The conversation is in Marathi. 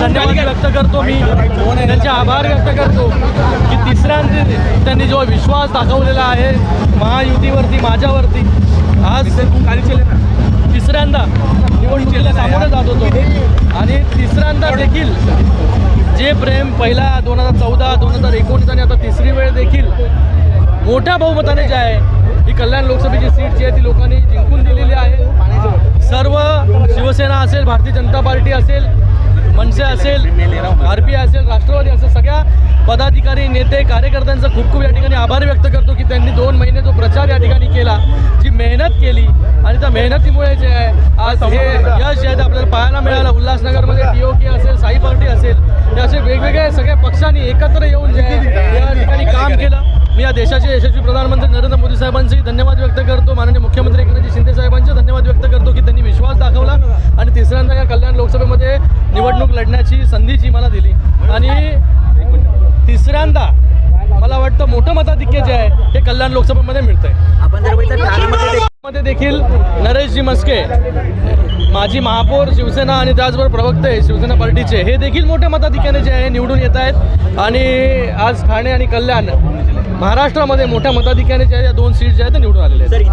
धन्यवाद व्यक्त करतो मी. त्यांचे आभार व्यक्त करतो. की तिसऱ्यांदा त्यांनी जो विश्वास दाखवलेला आहे महायुतीवरती माझ्यावरती आज तिसऱ्यांदा निवडणुकीला सामोरं जात होतो. आणि तिसऱ्यांदा देखील जे प्रेम पहिला दोन हजार चौदा दोन हजार एकोणीस आणि आता तिसरी वेळ देखील मोठ्या बहुमताने जे आहे ही कल्याण लोकसभेची सीट जी आहे ती लोकांनी जिंकून दिलेली आहे. सर्व शिवसेना असेल भारतीय जनता पार्टी असेल मनसे असेल आर पी आय असेल राष्ट्रवादी असेल सगळ्या पदाधिकारी नेते कार्यकर्त्यांचा खूप खूप या ठिकाणी आभार व्यक्त करतो की त्यांनी दोन महिने जो प्रचार या ठिकाणी केला जी मेहनत केली आणि त्या मेहनतीमुळे जे आहे आज हे यश जे आहे ते आपल्याला पाहायला मिळालं. उल्हासनगरमध्ये टी ओ के असेल साई पार्टी असेल हे असे वेगवेगळ्या सगळ्या पक्षांनी एकत्र येऊन जे आहे या ठिकाणी काम केलं. मी या देशाचे यशस्वी प्रधानमंत्री नरेंद्र मोदी साहेबांचेही धन्यवाद व्यक्त करतो. माननीय मुख्यमंत्री एकनाथजी शिंदे साहेबांचे धन्यवाद व्यक्त करतो की त्यांनी विश्वास दाखवला आणि तिसऱ्यांदा या कल्याण लोकसभेमध्ये निवडणूक लढण्याची संधी जी मला दिली. आणि तिसऱ्यांदा मला वाटतं मोठं मताधिक्य जे आहे हे कल्याण लोकसभेमध्ये मिळतंय. मध्ये देखील नरेशजी मस्के माजी महापौर शिवसेना आणि त्याचबरोबर प्रवक्ते शिवसेना पार्टीचे हे देखील मोठ्या मताधिक्याने जे आहे निवडून येत आहेत. आणि आज ठाणे आणि कल्याण महाराष्ट्रामध्ये मोठ्या मताधिक्याने जे आहे या दोन सीट जे आहेत ते निवडून आलेले आहेत.